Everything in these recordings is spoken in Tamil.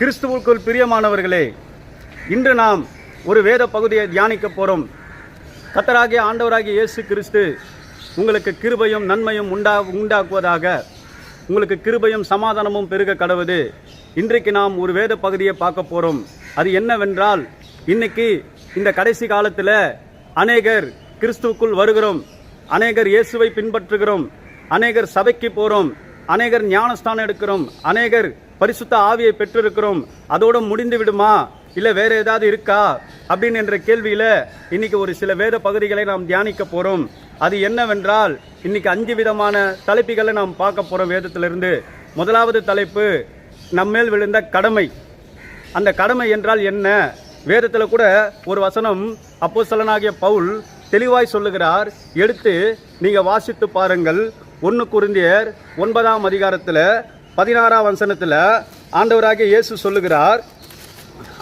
கிறிஸ்துவுக்குள் பிரியமானவர்களே இன்று நாம் ஒரு வேத பகுதியை தியானிக்க போகிறோம் கத்தராகிய ஆண்டவராகிய இயேசு கிறிஸ்து உங்களுக்கு கிருபையும் நன்மையும் உண்டா உண்டாக்குவதாக உங்களுக்கு கிருபையும் சமாதானமும் பெருக கடவுது. இன்றைக்கு நாம் ஒரு வேத பகுதியை பார்க்க போகிறோம் அது என்னவென்றால் இன்னைக்கு இந்த கடைசி காலத்தில் அநேகர் கிறிஸ்துவுக்குள் வருகிறோம். அநேகர் இயேசுவை பின்பற்றுகிறோம். அநேகர் சபைக்கு போகிறோம் அநேகர் ஞானஸ்தானம் எடுக்கிறோம். அநேகர் பரிசுத்த ஆவியை பெற்றிருக்கிறோம். அதோடு முடிந்து விடுமா? இல்லை வேற ஏதாவது இருக்கா? அப்படின்னு என்ற கேள்வியில் இன்னைக்கு ஒரு சில வேத பகுதிகளை நாம் தியானிக்க போகிறோம் அது என்னவென்றால் இன்னைக்கு அஞ்சு விதமான தலைப்புகளை நாம் பார்க்க போகிறோம் வேதத்திலிருந்து. முதலாவது தலைப்பு நம்மேல் விழுந்த கடமை. அந்த கடமை என்றால் என்ன? வேதத்தில் கூட ஒரு வசனம் அப்போ சலனாகிய பவுல் தெளிவாய் சொல்லுகிறார். எடுத்து நீங்கள் வாசித்து பாருங்கள். ஒன்று குருந்தியர் ஒன்பதாம் அதிகாரத்தில் பதினாறாம் வசனத்தில் ஆண்டவராகிய இயேசு சொல்லுகிறார்.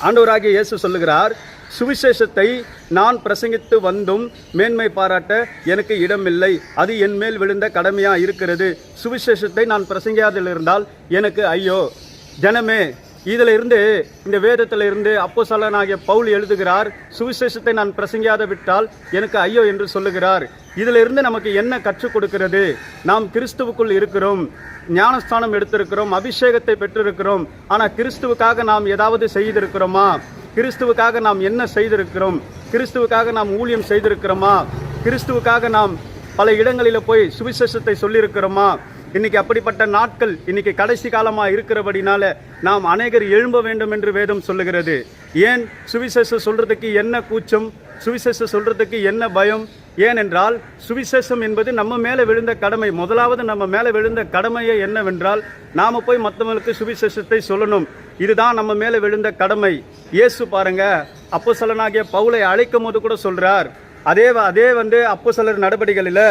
ஆண்டவராகிய இயேசு சொல்லுகிறார் சுவிசேஷத்தை நான் பிரசங்கித்து வந்தும் மேன்மை பாராட்ட எனக்கு இடமில்லை. அது என் மேல் விழுந்த கடமையாக இருக்கிறது. சுவிசேஷத்தை நான் பிரசங்கியாதில் இருந்தால் எனக்கு ஐயோ. ஜனமே இதில் இருந்து இந்த வேதத்தில் இருந்து அப்போஸ்தலனாகிய பவுல் எழுதுகிறார் சுவிசேஷத்தை நான் பிரசங்கியாத விட்டால் எனக்கு ஐயோ என்று சொல்லுகிறார். இதில் இருந்து நமக்கு என்ன கற்றுக் கொடுக்கிறது? நாம் கிறிஸ்துவுக்குள் இருக்கிறோம் ஞானஸ்தானம் எடுத்திருக்கிறோம் அபிஷேகத்தை பெற்றிருக்கிறோம். ஆனால் கிறிஸ்துவுக்காக நாம் ஏதாவது செய்திருக்கிறோமா? கிறிஸ்துவுக்காக நாம் என்ன செய்திருக்கிறோம்? கிறிஸ்துவுக்காக நாம் ஊழியம் செய்திருக்கிறோமா? கிறிஸ்துவுக்காக நாம் பல இடங்களில் போய் சுவிசேஷத்தை சொல்லியிருக்கிறோமா? இன்னைக்கு அப்படிப்பட்ட நாட்கள் இன்னைக்கு கடைசி காலமாக இருக்கிறபடினால நாம் அநேகர் எழும்ப வேண்டும் என்று வேதம் சொல்லுகிறது. ஏன் சுவிசேஷம் சொல்றதுக்கு என்ன கூச்சம்? சுவிசேஷம் சொல்றதுக்கு என்ன பயம்? ஏனென்றால் சுவிசேஷம் என்பது நம்ம மேலே விழுந்த கடமை. முதலாவது நம்ம மேலே விழுந்த கடமையை என்னவென்றால் நாம் போய் மற்றவங்களுக்கு சுவிசேஷத்தை சொல்லணும். இதுதான் நம்ம மேலே விழுந்த கடமை. இயேசு பாருங்க அப்போ சலனாகிய பவுலை அழைக்கும் போது கூட சொல்கிறார் அதே அதே வந்து அப்போ சிலர் நடவடிக்கைகளில்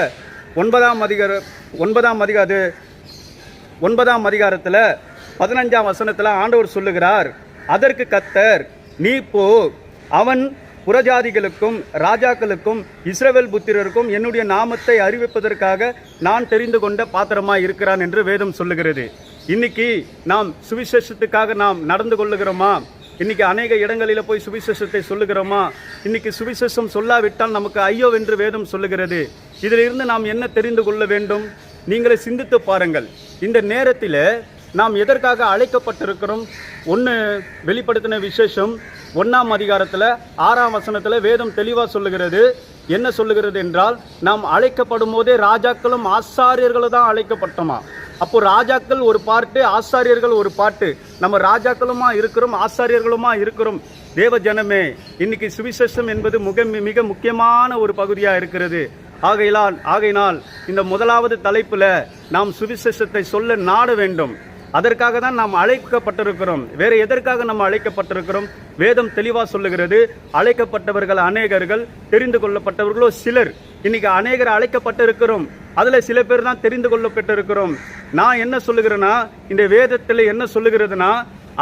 ஒன்பதாம் அதிகார ஒன்பதாம் அதிகார ஒன்பதாம் அதிகாரத்தில் பதினஞ்சாம் வசனத்தில் ஆண்டவர் சொல்லுகிறார் அதற்கு கத்தர் நீ போ. அவன் புறஜாதிகளுக்கும் ராஜாக்களுக்கும் இஸ்ரவேல் புத்திரருக்கும் என்னுடைய நாமத்தை அறிவிப்பதற்காக நான் தெரிந்து கொண்ட பாத்திரமாக இருக்கிறான் என்று வேதம் சொல்லுகிறது. இன்னைக்கு நாம் சுவிசேஷத்துக்காக நாம் நடந்து கொள்ளுகிறோமா? இன்னைக்கு அநேக இடங்களில் போய் சுவிசேஷத்தை சொல்லுகிறோமா? இன்னைக்கு சுவிசேஷம் சொல்லாவிட்டால் நமக்கு ஐயோ என்று வேதம் சொல்லுகிறது. இதிலிருந்து நாம் என்ன தெரிந்து கொள்ள வேண்டும்? நீங்களே சிந்தித்து பாருங்கள். இந்த நேரத்தில் நாம் எதற்காக அழைக்கப்பட்டிருக்கிறோம்? ஒன்று வெளிப்படுத்தின விசேஷம் ஒன்றாம் அதிகாரத்தில் ஆறாம் வசனத்தில் வேதம் தெளிவாக சொல்லுகிறது. என்ன சொல்லுகிறது என்றால் நாம் அழைக்கப்படும் போதே ராஜாக்களும் ஆசாரியர்களும் தான் அழைக்கப்பட்டோமா? அப்போ ராஜாக்கள் ஒரு பாட்டு ஆசாரியர்கள் ஒரு பாட்டு. நம்ம ராஜாக்களுமா இருக்கிறோம் ஆசாரியர்களுமா இருக்கிறோம். தேவ ஜனமே இன்னைக்கு சுவிசேஷம் என்பது மிக மிக முக்கியமான ஒரு பகுதியாக இருக்கிறது. ஆகையினால் ஆகையினால் இந்த முதலாவது தலைப்பில் நாம் சுவிசேஷத்தை சொல்ல நாட வேண்டும். அதற்காக தான் நாம் அழைக்கப்பட்டிருக்கிறோம். வேறு எதற்காக நம்ம அழைக்கப்பட்டிருக்கிறோம்? வேதம் தெளிவாக சொல்லுகிறது. அழைக்கப்பட்டவர்கள் அநேகர்கள் தெரிந்து கொள்ளப்பட்டவர்களோ சிலர். இன்னைக்கு அநேகர் அழைக்கப்பட்டிருக்கிறோம். அதில் சில பேர் தான் தெரிந்து கொள்ளப்பட்டிருக்கிறோம். நான் என்ன சொல்லுகிறேன்னா இந்த வேதத்தில் என்ன சொல்லுகிறதுனா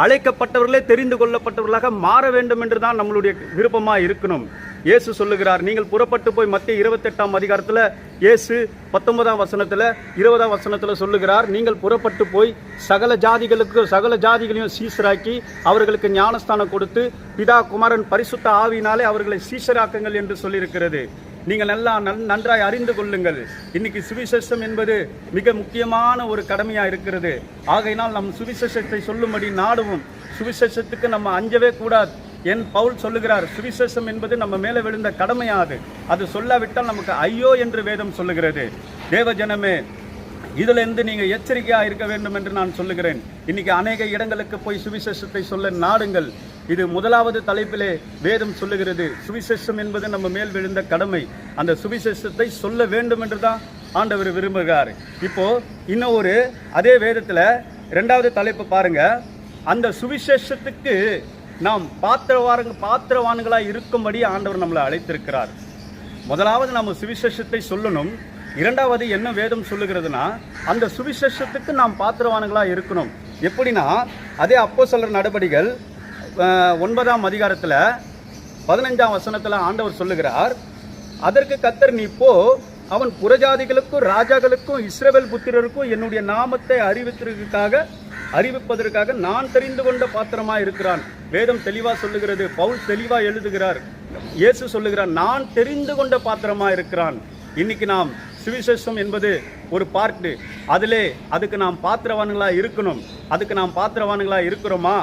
அழைக்கப்பட்டவர்களே தெரிந்து கொள்ளப்பட்டவர்களாக மாற வேண்டும் என்று தான் நம்மளுடைய விருப்பமாக இருக்கணும். இயேசு சொல்லுகிறார். நீங்கள் புறப்பட்டு போய் மத்திய இருபத்தெட்டாம் அதிகாரத்தில் இயேசு பத்தொன்பதாம் வசனத்தில் இருபதாம் வசனத்தில் சொல்லுகிறார். நீங்கள் புறப்பட்டு போய் சகல ஜாதிகளுக்கு சகல ஜாதிகளையும் சீசராக்கி அவர்களுக்கு ஞானஸ்தானம் கொடுத்து பிதா குமாரன் பரிசுத்த ஆவியினாலே அவர்களை சீசராக்குங்கள் என்று சொல்லியிருக்கிறது. நீங்கள் நல்லா நன் நன்றாய் அறிந்து கொள்ளுங்கள். இன்னைக்கு சுவிசேஷம் என்பது மிக முக்கியமான ஒரு கடமையாக இருக்கிறது. ஆகையினால் நம் சுவிசேஷத்தை சொல்லும்படி நாடுவோம். சுவிசேஷத்துக்கு நம்ம அஞ்சவே கூடாது. என் பவுல் சொல்லுகிறார் சுவிசேஷம் என்பது நம்ம மேலே விழுந்த கடமையாது. அது சொல்லாவிட்டால் நமக்கு ஐயோ என்று வேதம் சொல்லுகிறது. தேவஜனமே ஜனமே நீங்கள் இருந்து இருக்க வேண்டும் என்று நான் சொல்லுகிறேன். இன்னைக்கு அநேக இடங்களுக்கு போய் சுவிசேஷத்தை சொல்ல நாடுங்கள். இது முதலாவது தலைப்பிலே வேதம் சொல்லுகிறது. சுவிசேஷம் என்பது நம்ம மேல் விழுந்த கடமை. அந்த சுவிசேஷத்தை சொல்ல வேண்டும் என்று தான் ஆண்டவர் விரும்புகிறார். இப்போ இன்னும் ஒரு அதே வேதத்தில் ரெண்டாவது தலைப்பு பாருங்க. அந்த சுவிசேஷத்துக்கு நாம் பாத்திரவாரங்க பாத்திரவான்களாக இருக்கும்படி ஆண்டவர் நம்மளை அழைத்திருக்கிறார். முதலாவது நம்ம சுவிசேஷத்தை சொல்லணும். இரண்டாவது என்ன வேதம் சொல்லுகிறதுனா அந்த சுவிசேஷத்துக்கு நாம் பாத்திரவான்களா இருக்கணும். எப்படின்னா அதே அப்போ நடபடிகள் நடவடிகள் ஒன்பதாம் அதிகாரத்தில் பதினஞ்சாம் வசனத்தில் ஆண்டவர் சொல்லுகிறார் அதற்கு கத்தர் நீ போ. அவன் புறஜாதிகளுக்கும் ராஜாக்களுக்கும் இஸ்ரவேல் புத்திரருக்கும் என்னுடைய நாமத்தை அறிவித்திற்காக அறிவிப்பதற்காக நான் தெரிந்து கொண்ட பாத்திரமாக இருக்கிறான். வேதம் தெளிவாக சொல்லுகிறது. பவுல் தெளிவாக எழுதுகிறார். இயேசு சொல்லுகிறார் நான் தெரிந்து கொண்ட பாத்திரமாக இருக்கிறான். இன்னைக்கு நாம் சுவிசேஷம் என்பது ஒரு பார்ட்டு அதிலே அதுக்கு நாம் பாத்திரவான்களா இருக்கணும். அதுக்கு நாம் பாத்திரவானுங்களாக இருக்கிறோமா?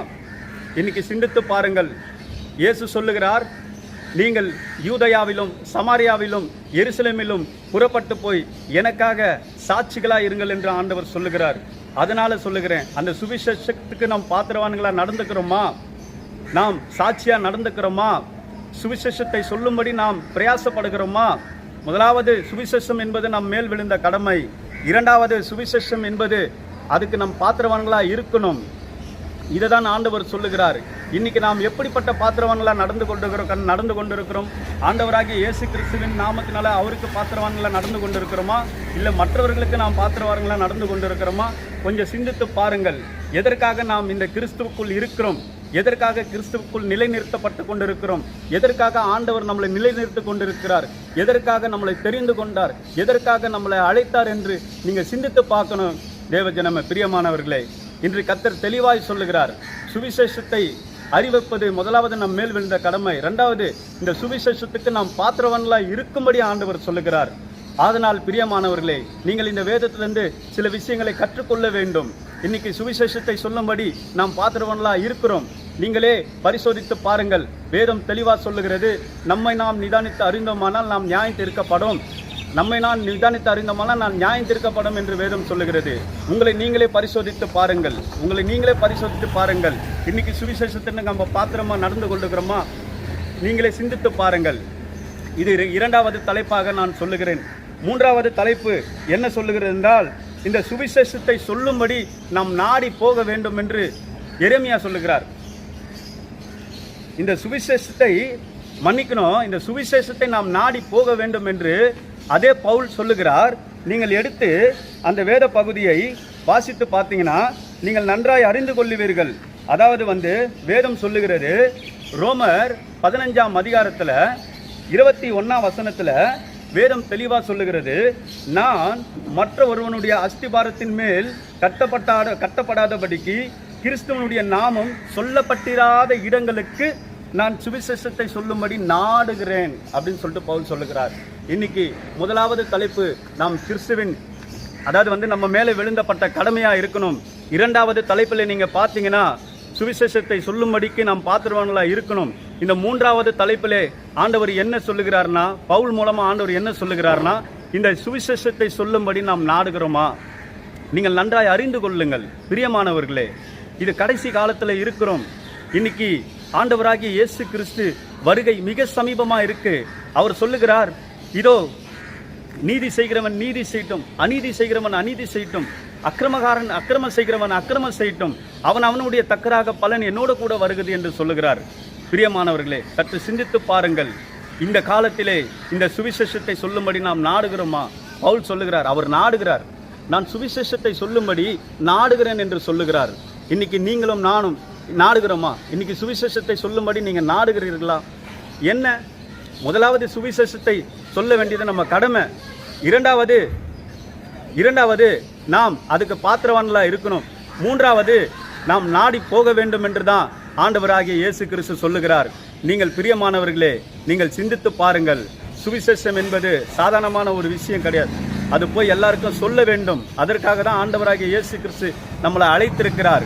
இன்னைக்கு சிந்தித்து பாருங்கள். இயேசு சொல்லுகிறார் நீங்கள் யூதயாவிலும் சமாரியாவிலும் எருசலேமிலும் புறப்பட்டு போய் எனக்காக சாட்சிகளாக இருங்கள் என்று ஆண்டவர் சொல்லுகிறார். அதனால் சொல்லுகிறேன் அந்த சுவிசேஷத்துக்கு நாம் பாத்திரவான்களாக நடந்துக்கிறோமா? நாம் சாட்சியாக நடந்துக்கிறோமா? சுவிசேஷத்தை சொல்லும்படி நாம் பிரயாசப்படுகிறோமா? முதலாவது சுவிசேஷம் என்பது நம் மேல் விழுந்த கடமை. இரண்டாவது சுவிசேஷம் என்பது அதுக்கு நம் பாத்திரவான்களாக இருக்கணும். இதை தான் ஆண்டவர் சொல்லுகிறார். இன்னைக்கு நாம் எப்படிப்பட்ட பாத்திரவான்களாக நடந்து கொண்டிருக்கிறோம் நடந்து கொண்டிருக்கிறோம்? ஆண்டவராகிய இயேசு கிறிஸ்துவின் நாமத்தினால அவருக்கு பாத்திரவான்களாக நடந்து கொண்டிருக்கிறோமா? இல்லை மற்றவர்களுக்கு நாம் பாத்திரவான்களாக நடந்து கொண்டிருக்கிறோமா? கொஞ்சம் சிந்தித்து பாருங்கள். எதற்காக நாம் இந்த கிறிஸ்துவுக்குள் இருக்கிறோம்? எதற்காக கிறிஸ்துவுக்குள் நிலைநிறுத்தப்பட்டு கொண்டிருக்கிறோம்? எதற்காக ஆண்டவர் நம்மளை நிலைநிறுத்தி கொண்டிருக்கிறார்? எதற்காக நம்மளை தெரிந்து கொண்டார்? எதற்காக நம்மளை அழைத்தார் என்று நீங்கள் சிந்தித்து பார்க்கணும் தேவஜனம பிரியமானவர்களே. இன்று கத்தர் தெளிவாய் சொல்லுகிறார். சுவிசேஷத்தை அறிவிப்பது முதலாவது நம் மேல் விழுந்த கடமை. இரண்டாவது இந்த சுவிசேஷத்துக்கு நாம் பாத்திரவன்களாய் இருக்கும்படி ஆண்டவர் சொல்லுகிறார். அதனால் பிரியமானவர்களே நீங்கள் இந்த வேதத்திலிருந்து சில விஷயங்களை கற்றுக்கொள்ள வேண்டும். இன்னைக்கு சுவிசேஷத்தை சொல்லும்படி நாம் பாத்திரவன்களா இருக்கிறோம். நீங்களே பரிசோதித்து பாருங்கள். வேதம் தெளிவாக சொல்லுகிறது நம்மை நாம் நிதானித்து அறிந்தோமானால் நாம் நியாயம் தீர்க்கப்படும். நம்மை நான் நிதானித்து அறிந்தோமானால் நான் நியாயம் தீர்க்கப்படும் என்று வேதம் சொல்லுகிறது. உங்களை நீங்களே பரிசோதித்து பாருங்கள். உங்களை நீங்களே பரிசோதித்து பாருங்கள். இன்னைக்கு சுவிசேஷத்தின் நம்ம பாத்திரமா நடந்து கொள்ளுகிறோமா? நீங்களே சிந்தித்து பாருங்கள். இது இரண்டாவது தலைப்பாக நான் சொல்லுகிறேன். மூன்றாவது தலைப்பு என்ன சொல்லுகிறது என்றால் இந்த சுவிசேஷத்தை சொல்லும்படி நாம் நாடி போக வேண்டும் என்று எரேமியா சொல்லுகிறார். இந்த சுவிசேஷத்தை மன்னிக்கணும் இந்த சுவிசேஷத்தை நாம் நாடி போக வேண்டும் என்று அதே பவுல் சொல்லுகிறார். நீங்கள் எடுத்து அந்த வேத பகுதியை வாசித்து பார்த்தீங்கன்னா நீங்கள் நன்றாய் அறிந்து கொள்ளுவீர்கள். அதாவது வந்து வேதம் சொல்லுகிறது ரோமர் பதினஞ்சாம் அதிகாரத்தில் இருபத்தி ஒன்றாம் வசனத்தில் வேதம் தெளிவா சொல்லுகிறது நான் மற்ற ஒருவனுடைய அஸ்திபாரத்தின் மேல் கட்டப்பட்டாத கட்டப்படாதபடிக்கு கிறிஸ்துவனுடைய நாமம் சொல்லப்பட்டிராத இடங்களுக்கு நான் சுவிசேஷத்தை சொல்லும்படி நாடுகிறேன் அப்படின்னு சொல்லிட்டு பவுல் சொல்லுகிறார். இன்னைக்கு முதலாவது தலைப்பு நாம் கிறிஸ்துவின் அதாவது வந்து நம்ம மேலே விழுந்தப்பட்ட கடமையாக இருக்கணும். இரண்டாவது தலைப்பில் நீங்கள் பார்த்தீங்கன்னா சுவிசேஷத்தை சொல்லும்படிக்கு நாம் பாத்திரவான்களாக இருக்கணும். இந்த மூன்றாவது தலைப்பிலே ஆண்டவர் என்ன சொல்லுகிறார்னா பவுல் மூலமா ஆண்டவர் என்ன சொல்லுகிறார்னா இந்த சுவிசேஷத்தை சொல்லும்படி நாம் நாடுகிறோமா? நீங்கள் நன்றாய் அறிந்து கொள்ளுங்கள் பிரியமானவர்களே. இது கடைசி காலத்தில் இருக்கிறோம். இன்னைக்கு ஆண்டவராகிய இயேசு கிறிஸ்து வருகை மிக சமீபமா இருக்கு. அவர் சொல்லுகிறார் இதோ நீதி செய்கிறவன் நீதி செய்யட்டும் அநீதி செய்கிறவன் அநீதி செய்யட்டும். அக்கிரமகாரன் அக்கிரமம் செய்கிறவன் அக்கிரமம் செய்யட்டும். அவன் அவனுடைய தக்கராக பலன் என்னோடு கூட வருகிறது என்று சொல்லுகிறார். பிரியமானவர்களே சற்று சிந்தித்து பாருங்கள். இந்த காலத்திலே இந்த சுவிசேஷத்தை சொல்லும்படி நாம் நாடுகிறோமா? பவுல் சொல்லுகிறார் அவர் நாடுகிறார். நான் சுவிசேஷத்தை சொல்லும்படி நாடுகிறேன் என்று சொல்லுகிறார். இன்னைக்கு நீங்களும் நானும் நாடுகிறோமா? இன்னைக்கு சுவிசேஷத்தை சொல்லும்படி நீங்கள் நாடுகிறீர்களா? என்ன? முதலாவது சுவிசேஷத்தை சொல்ல வேண்டியது நம்ம கடமை. இரண்டாவது இரண்டாவது நாம் அதுக்கு பாத்திரவான்களாக இருக்கணும். மூன்றாவது நாம் நாடி போக வேண்டும் என்று தான் ஆண்டவராகிய இயேசு கிறிஸ்து சொல்லுகிறார். நீங்கள் பிரியமானவர்களே நீங்கள் சிந்தித்து பாருங்கள். சுவிசேஷம் என்பது சாதாரணமான ஒரு விஷயம் கிடையாது. அது போய் எல்லாருக்கும் சொல்ல வேண்டும். அதற்காக தான் ஆண்டவராகிய இயேசு கிறிஸ்து நம்மளை அழைத்திருக்கிறார்.